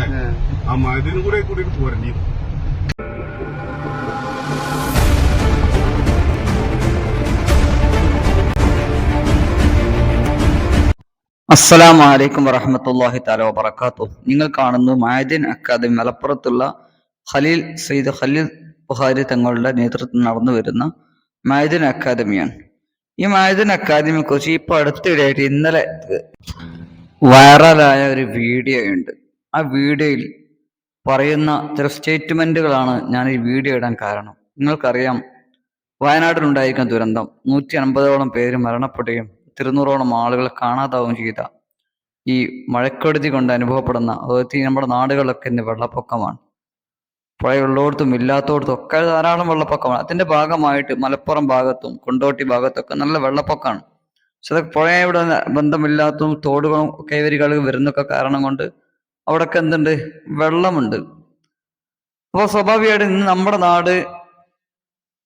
അല്ലേ? ആ. മതിന് കൂടെ കൂടിയിട്ട് പോരണ്ടി അസ്സലാമു അലൈക്കും വറഹമത്തല്ലാഹി താല വബറകാതുഹു. നിങ്ങൾ കാണുന്നു മായദിൻ അക്കാദമി മലപ്പുറത്തുള്ള ഖലീൽ സയ്യിദ് ഖലീൽ ബുഹാരി തങ്ങളുടെ നേതൃത്വത്തിൽ നടന്നു വരുന്ന മായദിൻ അക്കാദമിയാണ്. ഈ മായദിൻ അക്കാദമിയെ കുറിച്ച് ഇപ്പൊ അടുത്തിടെയായിട്ട് ഇന്നലെ വൈറലായ ഒരു വീഡിയോ ഉണ്ട്. ആ വീഡിയോയിൽ പറയുന്ന ചില സ്റ്റേറ്റ്മെന്റുകളാണ് ഞാൻ ഈ വീഡിയോ ഇടാൻ കാരണം. നിങ്ങൾക്കറിയാം വയനാട്ടിലുണ്ടായിരിക്കുന്ന ദുരന്തം. നൂറ്റി അൻപതോളം പേര് മരണപ്പെടുകയും തിരുന്നൂറോളം ആളുകൾ കാണാതാവുകയും ചെയ്ത ഈ മഴക്കെടുതി കൊണ്ട് അനുഭവപ്പെടുന്ന അതായത് നമ്മുടെ നാടുകളിലൊക്കെ ഇന്ന് വെള്ളപ്പൊക്കമാണ്. പുഴയുള്ളോടത്തും ഇല്ലാത്തോടത്തും ഒക്കെ ധാരാളം വെള്ളപ്പൊക്കമാണ്. അതിന്റെ ഭാഗമായിട്ട് മലപ്പുറം ഭാഗത്തും കൊണ്ടോട്ടി ഭാഗത്തൊക്കെ നല്ല വെള്ളപ്പൊക്കമാണ്. പക്ഷെ അതൊക്കെ പുഴയോട് ബന്ധമില്ലാത്തതും തോടുകളും കൈവരികൾ വരുന്നൊക്കെ കാരണം കൊണ്ട് അവിടെയൊക്കെ എന്തുണ്ട്? വെള്ളമുണ്ട്. അപ്പോൾ സ്വാഭാവികമായിട്ട് ഇന്ന് നമ്മുടെ നാട്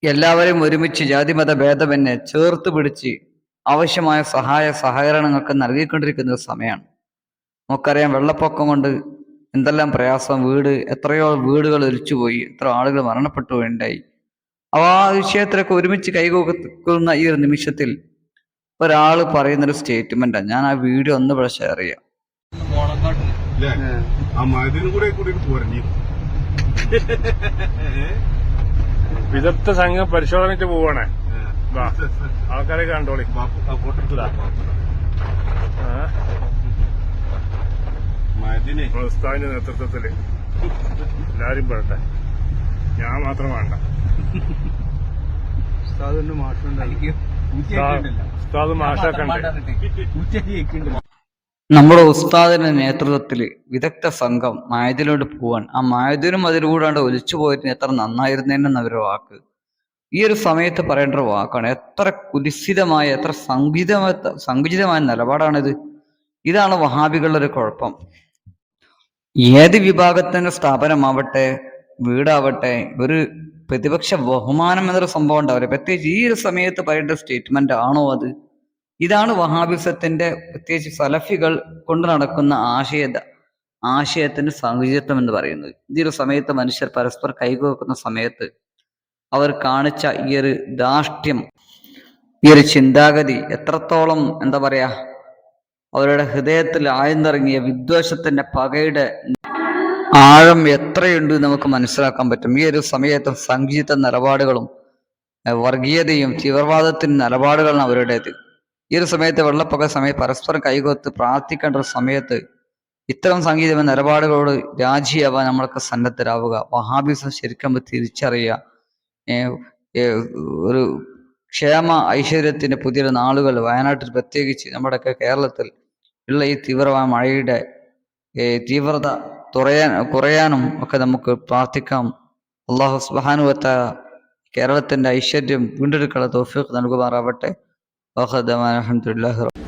എല്ലാവരെയും ഒരുമിച്ച് ജാതിമത ഭേദമെന്നെ ചേർത്ത് പിടിച്ച് ആവശ്യമായ സഹായ സഹകരണങ്ങളൊക്കെ നൽകിക്കൊണ്ടിരിക്കുന്ന ഒരു സമയമാണ് നമുക്കറിയാം വെള്ളപ്പൊക്കം കൊണ്ട് എന്തെല്ലാം പ്രയാസം. വീട് എത്രയോ വീടുകൾ ഒലിച്ചുപോയി. എത്ര ആളുകൾ മരണപ്പെട്ടു ഉണ്ടായി അവ ആ വിഷയത്തിലൊക്കെ ഒരുമിച്ച് കൈകോക്കുന്ന ഈ ഒരു നിമിഷത്തിൽ ഒരാൾ പറയുന്നൊരു സ്റ്റേറ്റ്മെന്റാണ്. ഞാൻ ആ വീഡിയോ ഒന്ന് ഇവിടെ ഷെയർ ചെയ്യാം. അല്ലേ ആ. മതിനും കൂടെ കൂടിയിട്ട് പോരണ്ടി. വിദഗ്ധ സംഘം പരിശോധനയ്ക്ക് പോവാണേ. ആൾക്കാരെ കണ്ടോളി. ഉസ്താദിന്റെ നേതൃത്വത്തിൽ. എല്ലാരും പെടട്ടെ ഞാൻ മാത്രം വേണ്ട. ഉസ്താദ് ഉസ്താദ് മാഷാക്കണ്ട്? നമ്മുടെ ഉസ്താദിന്റെ നേതൃത്വത്തിൽ വിദഗ്ധ സംഘം മായതിലോട്ട് പോവാൻ ആ മായതിനും അതിലൂടാണ്ട് ഒലിച്ചു പോയിരുന്ന എത്ര നന്നായിരുന്നേന്ന് അവരുടെ വാക്ക്. ഈ ഒരു സമയത്ത് പറയേണ്ട ഒരു വാക്കാണ് എത്ര കുലിസിതമായ എത്ര സംഗീതമായ സങ്കുചിതമായ നിലപാടാണിത്. ഇതാണ് വഹാബികളുടെ ഒരു കുഴപ്പം. ഏത് വിഭാഗത്തിന്റെ സ്ഥാപനമാവട്ടെ വീടാവട്ടെ ഒരു പ്രതിപക്ഷ ബഹുമാനം എന്നൊരു സംഭവം ഉണ്ടാവില്ല. പ്രത്യേകിച്ച് ഈ ഒരു സമയത്ത് പറയേണ്ട സ്റ്റേറ്റ്മെന്റ് ആണോ അത്? ഇതാണ് വഹാബിസത്തിന്റെ പ്രത്യേകിച്ച് സലഫികൾ കൊണ്ട് നടക്കുന്ന ആശയത ആശയത്തിന്റെ സങ്കുചിതത്വം എന്ന് പറയുന്നത്. ഈ ഒരു സമയത്ത് മനുഷ്യർ പരസ്പരം കൈകോക്കുന്ന സമയത്ത് അവർ കാണിച്ച ഈ ഒരു ധാർഷ്ട്യം ഈ ഒരു ചിന്താഗതി എത്രത്തോളം എന്താ പറയാ അവരുടെ ഹൃദയത്തിൽ ആഴ്ന്നിറങ്ങിയ വിദ്വേഷത്തിന്റെ പകയുടെ ആഴം എത്രയുണ്ട് നമുക്ക് മനസ്സിലാക്കാൻ പറ്റും. ഈ ഒരു സമയത്ത് സംഗീത നിലപാടുകളും വർഗീയതയും തീവ്രവാദത്തിന് നിലപാടുകളാണ് അവരുടേത്. ഈ ഒരു സമയത്ത് വെള്ളപ്പൊക്ക സമയത്ത് പരസ്പരം കൈകോത്ത് പ്രാർത്ഥിക്കേണ്ട ഒരു സമയത്ത് ഇത്തരം സംഗീതം നിലപാടുകളോട് രാജിയാവാൻ നമ്മൾക്ക് സന്നദ്ധരാവുക. വഹാബിസം ശരിക്കും തിരിച്ചറിയുക. ഒരു ക്ഷേമ ഐശ്വര്യത്തിന്റെ പുതിയൊരു നാളുകൾ വയനാട്ടിൽ പ്രത്യേകിച്ച് നമ്മുടെയൊക്കെ കേരളത്തിൽ ഉള്ള ഈ തീവ്രമായ മഴയുടെ തീവ്രത തുറയാൻ കുറയാനും ഒക്കെ നമുക്ക് പ്രാർത്ഥിക്കാം. അള്ളാഹു സുബാനുവത്ത കേരളത്തിന്റെ ഐശ്വര്യം വീണ്ടെടുക്കാനുള്ള തോഫീഖ് നൽകുമാറാവട്ടെ. واخر الحمد لله رب